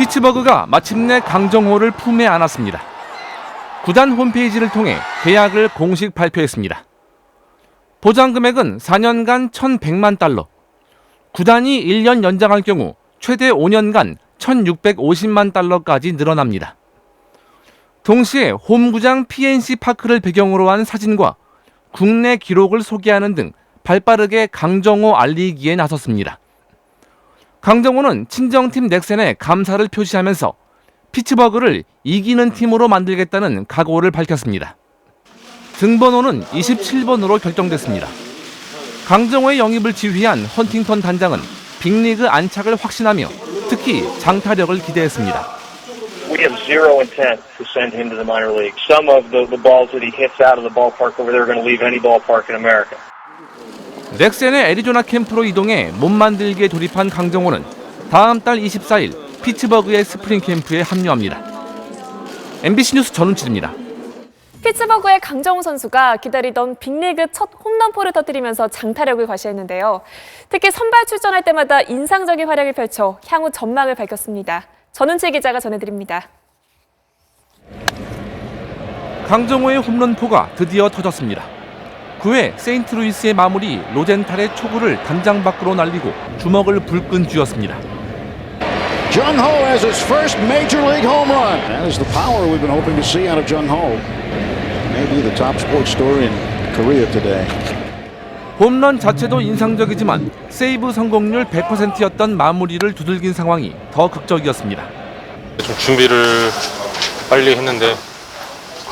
피츠버그가 마침내 강정호를 품에 안았습니다. 구단 홈페이지를 통해 계약을 공식 발표했습니다. 보장 금액은 4년간 1,100만 달러. 구단이 1년 연장할 경우 최대 5년간 1,650만 달러까지 늘어납니다. 동시에 홈구장 PNC 파크를 배경으로 한 사진과 국내 기록을 소개하는 등 발빠르게 강정호 알리기에 나섰습니다. 강정호는 친정팀 넥센에 감사를 표시하면서 피츠버그를 이기는 팀으로 만들겠다는 각오를 밝혔습니다. 등번호는 27번으로 결정됐습니다. 강정호의 영입을 지휘한 헌팅턴 단장은 빅리그 안착을 확신하며 특히 장타력을 기대했습니다. we have zero intent to send him to the minor league. Some of the, the balls that he hits out of the ballpark over there are going to leave any ballpark in America. 넥센의 애리조나 캠프로 이동해 몸 만들기에 돌입한 강정호는 다음 달 24일 피츠버그의 스프링 캠프에 합류합니다. MBC 뉴스 전운칠입니다. 피츠버그의 강정호 선수가 기다리던 빅리그 첫 홈런포를 터뜨리면서 장타력을 과시했는데요. 특히 선발 출전할 때마다 인상적인 활약을 펼쳐 향후 전망을 밝혔습니다. 전은채 기자가 전해드립니다. 강정호의 홈런포가 드디어 터졌습니다. 9회 세인트루이스의 마무리 로젠탈의 초구를 담장 밖으로 날리고 주먹을 불끈 쥐었습니다. Jung Ho has his first major league home run. That is the power we've been hoping to see out of Jung Ho. Maybe the top sports story in Korea today. 홈런 자체도 인상적이지만 세이브 성공률 100%였던 마무리를 두들긴 상황이 더 극적이었습니다. 좀 준비를 빨리 했는데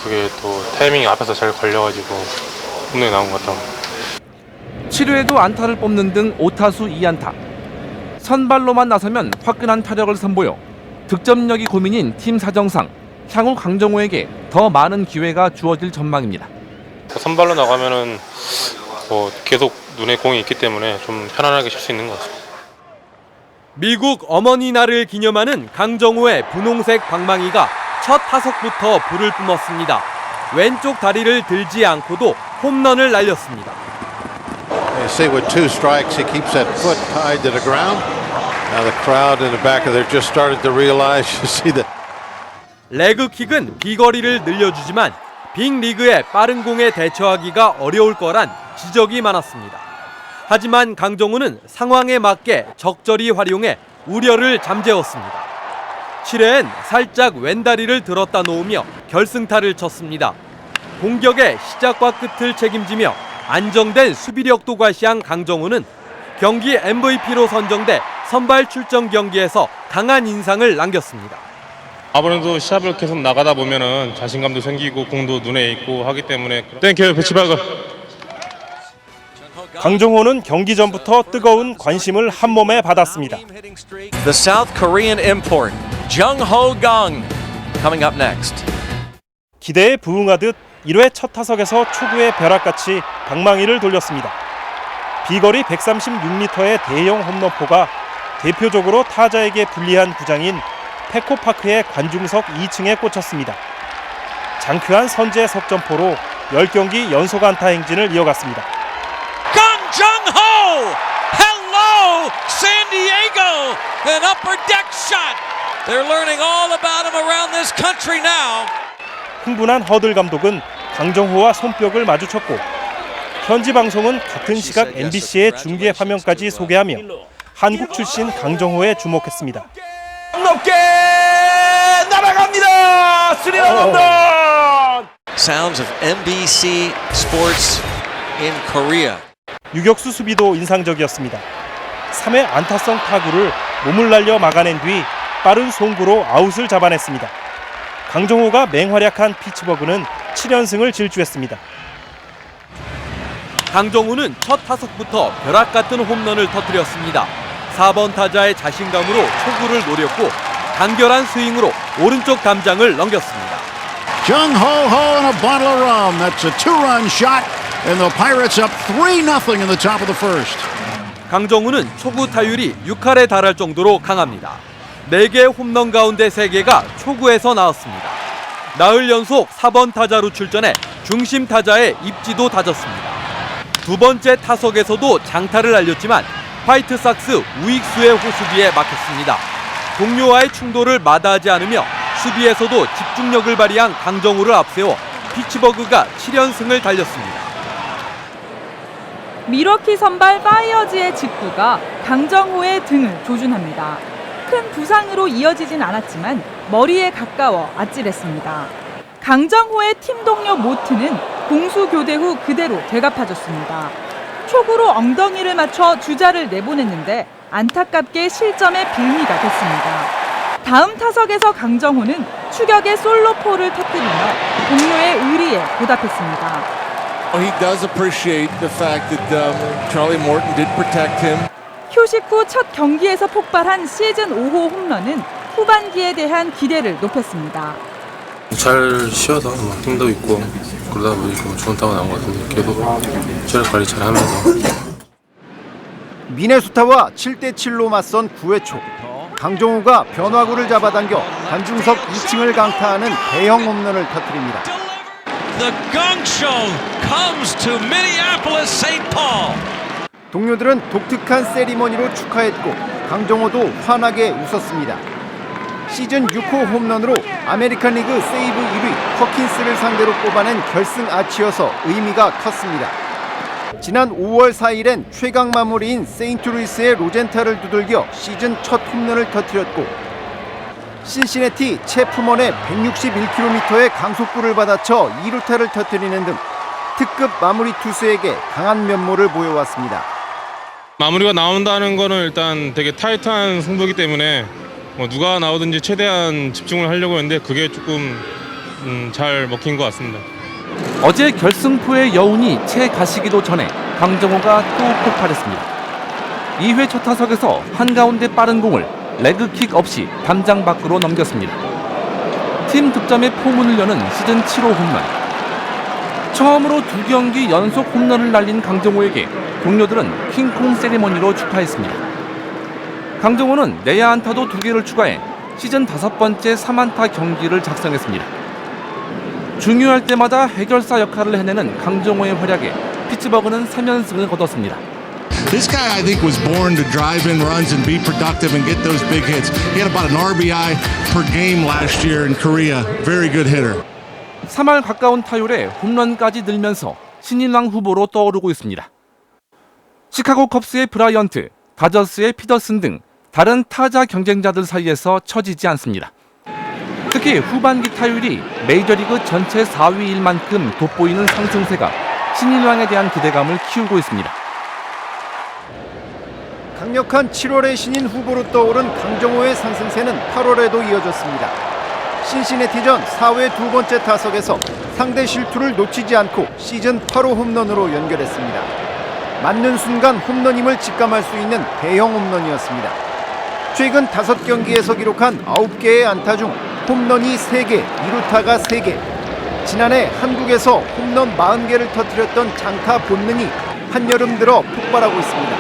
그게 또 타이밍이 앞에서 잘 걸려가지고 홈런이 나온 것 같아요. 7회에도 안타를 뽑는 등 5타수 2안타. 선발로만 나서면 화끈한 타력을 선보여 득점력이 고민인 팀 사정상 향후 강정호에게 더 많은 기회가 주어질 전망입니다. 선발로 나가면은 뭐 계속 눈에 공이 있기 때문에 좀 편안하게 칠수 있는 것 같습니다. 미국 어머니 날을 기념하는 강정호의 분홍색 방망이가 첫 타석부터 불을 뿜었습니다. 왼쪽 다리를 들지 않고도 홈런을 날렸습니다. You see, with two strikes, he keeps that foot tied to the ground. Now the crowd in the back of there just started to realize. You see that 레그킥은 비거리를 늘려주지만 빅리그의 빠른 공에 대처하기가 어려울 거란 지적이 많았습니다. 하지만 강정호는 상황에 맞게 적절히 활용해 우려를 잠재웠습니다. 7회엔 살짝 왼다리를 들었다 놓으며 결승타를 쳤습니다. 공격의 시작과 끝을 책임지며 안정된 수비력도 과시한 강정호는 경기 MVP로 선정돼 선발 출전 경기에서 강한 인상을 남겼습니다. 아무래도 시합을 계속 나가다 보면은 자신감도 생기고 공도 눈에 있고 하기 때문에 땡큐 배치박을 강정호는 경기 전부터 뜨거운 관심을 한 몸에 받았습니다. The South Korean import, Jung Ho Gang, coming up next. 기대에 부응하듯 1회 첫 타석에서 초구의 벼락같이 방망이를 돌렸습니다. 비거리 136m의 대형 홈런포가 대표적으로 타자에게 불리한 구장인 페코파크의 관중석 2층에 꽂혔습니다. 장쾌한 선제 석점포로 10경기 연속 안타 행진을 이어갔습니다. Ho! Hello, San Diego! An upper deck shot. They're learning all about him around this country now. 흥분한 허들 감독은 강정호와 손뼉을 마주쳤고 현지 방송은 같은 시각 MBC의 중계 화면까지 소개하며 한국 출신 강정호에 주목했습니다. 높게 날아갑니다. 스리런 홈런. Sounds of NBC Sports in Korea. 유격수 수비도 인상적이었습니다. 3회 안타성 타구를 몸을 날려 막아낸 뒤 빠른 송구로 아웃을 잡아냈습니다. 강정호가 맹활약한 피츠버그는 7연승을 질주했습니다. 강정우는 첫 타석부터 벼락 같은 홈런을 터뜨렸습니다. 4번 타자의 자신감으로 초구를 노렸고 간결한 스윙으로 오른쪽 담장을 넘겼습니다. Jung Ho Ho and a bottle of rum. That's a two-run shot, and the Pirates up three nothing in the top of the first. 강정우는 초구 타율이 6할에 달할 정도로 강합니다. 4개 홈런 가운데 3개가 초구에서 나왔습니다. 나흘 연속 4번 타자로 출전해 중심 타자의 입지도 다졌습니다. 두 번째 타석에서도 장타를 날렸지만 화이트삭스 우익수의 호수비에 막혔습니다. 동료와의 충돌을 마다하지 않으며 수비에서도 집중력을 발휘한 강정호를 앞세워 피츠버그가 7연승을 달렸습니다. 미러키 선발 파이어즈의 직구가 강정호의 등을 조준합니다. 큰 부상으로 이어지진 않았지만 머리에 가까워 아찔했습니다. 강정호의 팀 동료 모트는 공수 교대 후 그대로 되갚아줬습니다. 초구로 엉덩이를 맞춰 주자를 내보냈는데 안타깝게 실점의 빌미가 됐습니다. 다음 타석에서 강정호는 추격의 솔로포를 터뜨리며 동료의 의리에 보답했습니다. He does appreciate the fact that um, Charlie Morton did protect him. 휴식 후 첫 경기에서 폭발한 시즌 5호 홈런은 후반기에 대한 기대를 높였습니다. 잘 쉬어서 뭐 힘도 있고 그러다 보니까 좋은 타가 나온 것 같은데 계속 체력 관리 잘 하면서 미네소타와 7대 7로 맞선 9회 초 강정호가 변화구를 잡아당겨 관중석 2층을 강타하는 대형 홈런을 터뜨립니다. The gong show comes to Minneapolis St. Paul. 동료들은 독특한 세리머니로 축하했고 강정호도 환하게 웃었습니다. 시즌 6호 홈런으로 아메리칸 리그 세이브 1위 퍼킨스를 상대로 뽑아낸 결승 아치여서 의미가 컸습니다. 지난 5월 4일엔 최강 마무리인 세인트루이스의 로젠타를 두들겨 시즌 첫 홈런을 터뜨렸고 신시내티 체프먼의 161km의 강속구를 받아쳐 2루타를 터뜨리는 등 특급 마무리 투수에게 강한 면모를 보여왔습니다. 마무리가 나온다는 거는 일단 되게 타이트한 승부이기 때문에 뭐 누가 나오든지 최대한 집중을 하려고 했는데 그게 조금 음, 잘 먹힌 것 같습니다. 어제 결승포의 여운이 채 가시기도 전에 강정호가 또 폭발했습니다. 2회 첫 타석에서 한가운데 빠른 공을 레그킥 없이 담장 밖으로 넘겼습니다. 팀 득점의 포문을 여는 시즌 7호 홈런. 처음으로 두 경기 연속 홈런을 날린 강정호에게 동료들은 킹콩 세리머니로 축하했습니다. 강정호는 내야 안타도 두 개를 추가해 시즌 다섯 번째 3안타 경기를 작성했습니다. 중요할 때마다 해결사 역할을 해내는 강정호의 활약에 피츠버그는 3연승을 거뒀습니다. This guy, I think, was born to drive in runs and be productive and get those big hits. He had about an RBI per game last year in Korea. Very good hitter. 3할 가까운 타율에 홈런까지 늘면서 신인왕 후보로 떠오르고 있습니다. 시카고 컵스의 브라이언트, 다저스의 피더슨 등 다른 타자 경쟁자들 사이에서 처지지 않습니다. 특히 후반기 타율이 메이저리그 전체 4위일 만큼 돋보이는 상승세가 신인왕에 대한 기대감을 키우고 있습니다. 강력한 7월의 신인 후보로 떠오른 강정호의 상승세는 8월에도 이어졌습니다. 신시내티전 4회 두 번째 타석에서 상대 실투를 놓치지 않고 시즌 8호 홈런으로 연결했습니다. 맞는 순간 홈런임을 직감할 수 있는 대형 홈런이었습니다. 최근 5경기에서 기록한 9개의 안타 중 홈런이 3개, 2루타가 3개. 지난해 한국에서 홈런 40개를 터뜨렸던 장타 본능이 한여름 들어 폭발하고 있습니다.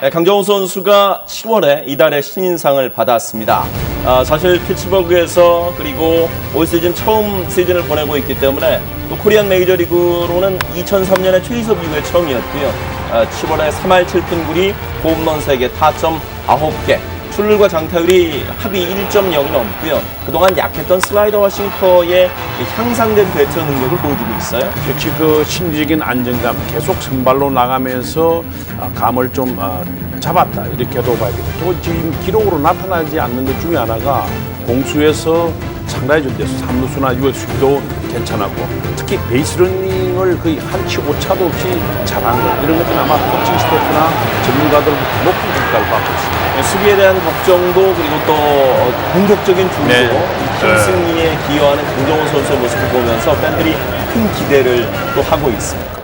네, 강정호 선수가 7월에 이달의 신인상을 받았습니다. 아, 사실 피츠버그에서 그리고 올 시즌 처음 시즌을 보내고 있기 때문에 또 코리안 메이저리그로는 2003년에 최희섭 이후에 처음이었고요. 아, 7월에 3할 7푼 9리, 홈런 3개, 타점 9개, 출루과 장타율이 합이 1.0이 넘고요. 그동안 약했던 슬라이더와 싱커의 향상된 배트 능력을 보여주고 있어요. 역시 그 심리적인 안정감 계속 선발로 나가면서 아, 감을 좀 아, 잡았다 이렇게도 봐야겠다. 또 지금 기록으로 나타나지 않는 것 중에 하나가 공수에서 상당히 좀 돼서 삼루수나 유격수도 괜찮았고 특히 베이스러닝을 거의 한치 오차도 없이 잘하는 것 이런 것들은 아마 코칭 스태프나 전문가들부터 높은 평가를 받고 있습니다. 네, 수비에 대한 걱정도 그리고 또 어, 공격적인 중도 네. 이팀 네. 승리에 기여하는 강정호 선수의 모습을 보면서 팬들이 큰 기대를 또 하고 있습니다.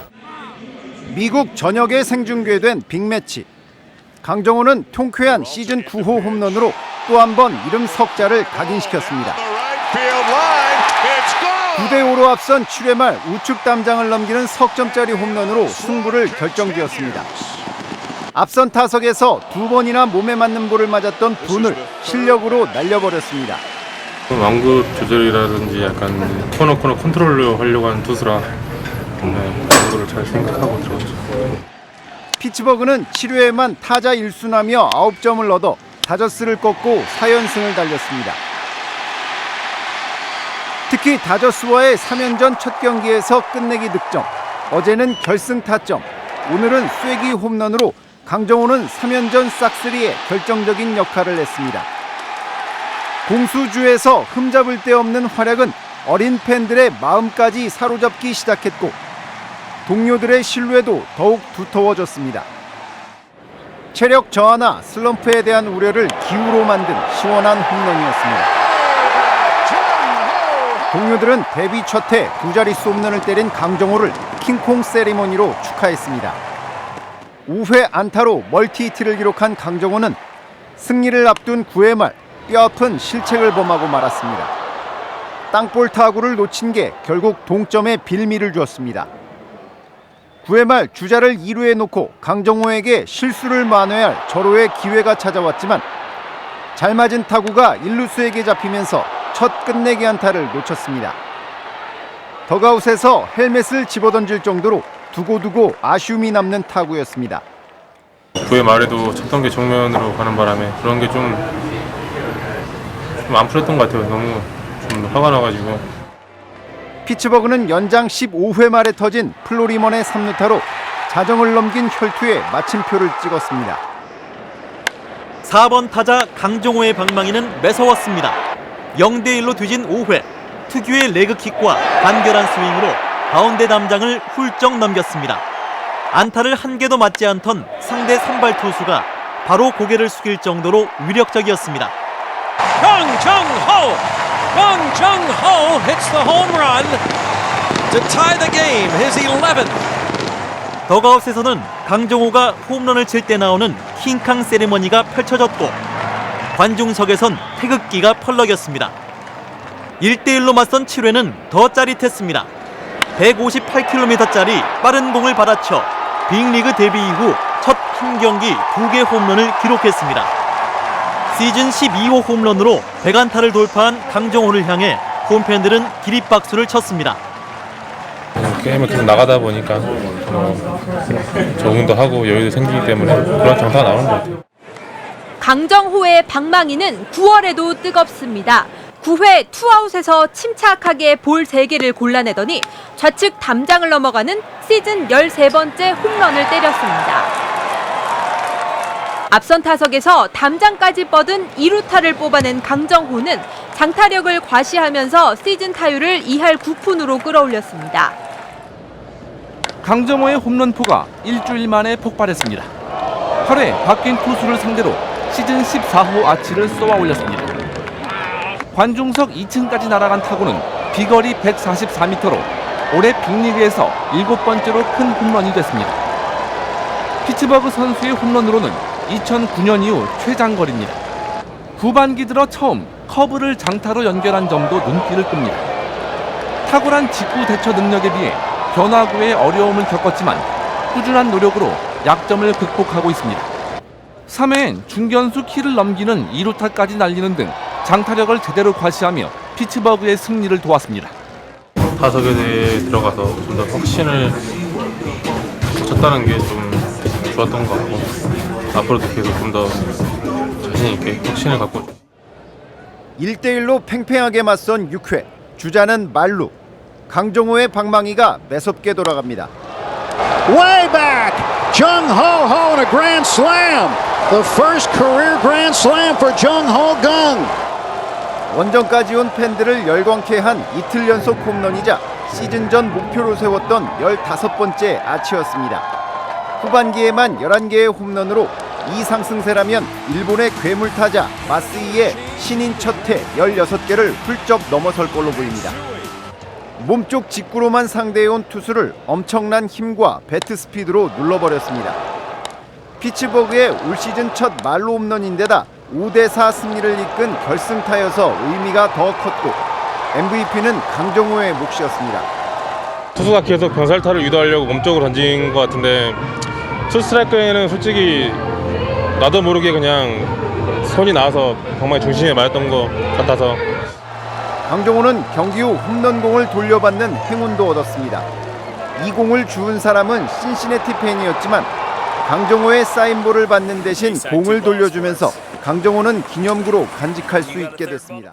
미국 전역에 생중계된 빅매치. 강정호는 통쾌한 시즌 9호 홈런으로 또 한 번 이름 석자를 각인시켰습니다. 9대5로 앞선 7회 말 우측 담장을 넘기는 석점짜리 홈런으로 승부를 결정지었습니다. 앞선 타석에서 두 번이나 몸에 맞는 볼을 맞았던 분을 실력으로 날려버렸습니다. 완급 조절이라든지 약간 코너 코너 컨트롤로 하려고 하는 투수라 네, 그런 거를 잘 생각하고 들어왔죠. 피츠버그는 7회에만 타자 1수나며 9점을 얻어 다저스를 꺾고 4연승을 달렸습니다. 특히 다저스와의 3연전 첫 경기에서 끝내기 득점, 어제는 결승 타점, 오늘은 쐐기 홈런으로 강정호는 3연전 싹쓸이에 결정적인 역할을 했습니다. 공수주에서 흠잡을 데 없는 활약은 어린 팬들의 마음까지 사로잡기 시작했고 동료들의 신뢰도 더욱 두터워졌습니다. 체력 저하나 슬럼프에 대한 우려를 기후로 만든 시원한 홈런이었습니다. 동료들은 데뷔 첫 해 두 자릿수 홈런을 때린 강정호를 킹콩 세리머니로 축하했습니다. 5회 안타로 멀티히트를 기록한 강정호는 승리를 앞둔 9회 말 뼈아픈 실책을 범하고 말았습니다. 땅볼 타구를 놓친 게 결국 동점에 빌미를 주었습니다. 9회 말 주자를 2루에 놓고 강정호에게 실수를 만회할 절호의 기회가 찾아왔지만 잘 맞은 타구가 1루수에게 잡히면서 첫 끝내기 안타를 놓쳤습니다. 더가웃에서 헬멧을 집어던질 정도로 두고두고 아쉬움이 남는 타구였습니다. 9회 말에도 쳤던 게 정면으로 가는 바람에 그런 게좀좀안 풀렸던 것 같아요. 너무 좀 화가 나가지고 피츠버그는 연장 15회 말에 터진 플로리먼의 3루타로 자정을 넘긴 혈투에 마침표를 찍었습니다. 4번 타자 강정호의 방망이는 매서웠습니다. 0대 1로 뒤진 5회 특유의 레그킥과 간결한 스윙으로 가운데 담장을 훌쩍 넘겼습니다. 안타를 한 개도 맞지 않던 상대 선발 투수가 바로 고개를 숙일 정도로 위력적이었습니다. Ho! Kang Jung Ho hits the home run to tie the game, his 11th. 더가웃에서는 강정호가 홈런을 칠 때 나오는 킹캉 세리머니가 펼쳐졌고 관중석에선 태극기가 펄럭였습니다. 1대1로 맞선 7회는 더 짜릿했습니다. 158km짜리 빠른 공을 받아쳐 빅리그 데뷔 이후 첫 한 경기 두개 홈런을 기록했습니다. 시즌 12호 홈런으로 100안타를 돌파한 강정호를 향해 홈팬들은 기립박수를 쳤습니다. 게임을 계속 나가다 보니까 뭐 적응도 하고 여유도 생기기 때문에 그런 장타가 나오는 것 같아요. 강정호의 방망이는 9월에도 뜨겁습니다. 9회 투아웃에서 침착하게 볼 3개를 골라내더니 좌측 담장을 넘어가는 시즌 13번째 홈런을 때렸습니다. 앞선 타석에서 담장까지 뻗은 2루타를 뽑아낸 강정호는 장타력을 과시하면서 시즌 타율을 2할 9푼으로 끌어올렸습니다. 강정호의 홈런포가 일주일 만에 폭발했습니다. 8회 바뀐 투수를 상대로 시즌 14호 아치를 쏘아 올렸습니다. 관중석 2층까지 날아간 타구는 비거리 144m로 올해 빅리그에서 일곱 번째로 큰 홈런이 됐습니다. 피츠버그 선수의 홈런으로는 2009년 이후 최장거리입니다. 후반기 들어 처음 커브를 장타로 연결한 점도 눈길을 끕니다. 탁월한 직구 대처 능력에 비해 변화구에 어려움을 겪었지만 꾸준한 노력으로 약점을 극복하고 있습니다. 3회엔 중견수 키를 넘기는 2루타까지 날리는 등 장타력을 제대로 과시하며 피츠버그의 승리를 도왔습니다. 타석에 들어가서 좀 더 확신을 쳤다는 게 좀 좋았던 것 같고 앞으로도 계속 좀 더 자신 있게 확신을 갖고 1대1로 팽팽하게 맞선 6회 주자는 말루 강정호의 방망이가 매섭게 돌아갑니다. Way back, Jung Ho Ho and a grand slam. The first career grand slam for Jung Ho Gung. 원정까지 온 팬들을 열광케 한 이틀 연속 홈런이자 시즌 전 목표로 세웠던 15번째 아치였습니다. 후반기에만 11개의 홈런으로 이 상승세라면 일본의 괴물 타자 마스이의 신인 첫해 16개를 훌쩍 넘어설 걸로 보입니다. 몸쪽 직구로만 상대해온 투수를 엄청난 힘과 배트 스피드로 눌러버렸습니다. 피츠버그의 올 시즌 첫 말로 홈런인데다 5대4 승리를 이끈 결승타여서 의미가 더 컸고 MVP는 강정호의 몫이었습니다. 투수가 계속 병살타를 유도하려고 몸쪽으로 던진 것 같은데 투스트라이크에는 솔직히 나도 모르게 그냥 손이 나와서 방망이 중심에 맞았던 것 같아서 강정호는 경기 후 홈런공을 돌려받는 행운도 얻었습니다. 이 공을 주운 사람은 신시내티 팬이었지만 강정호의 사인볼을 받는 대신 공을 돌려주면서 강정호는 기념구로 간직할 수 있게 됐습니다.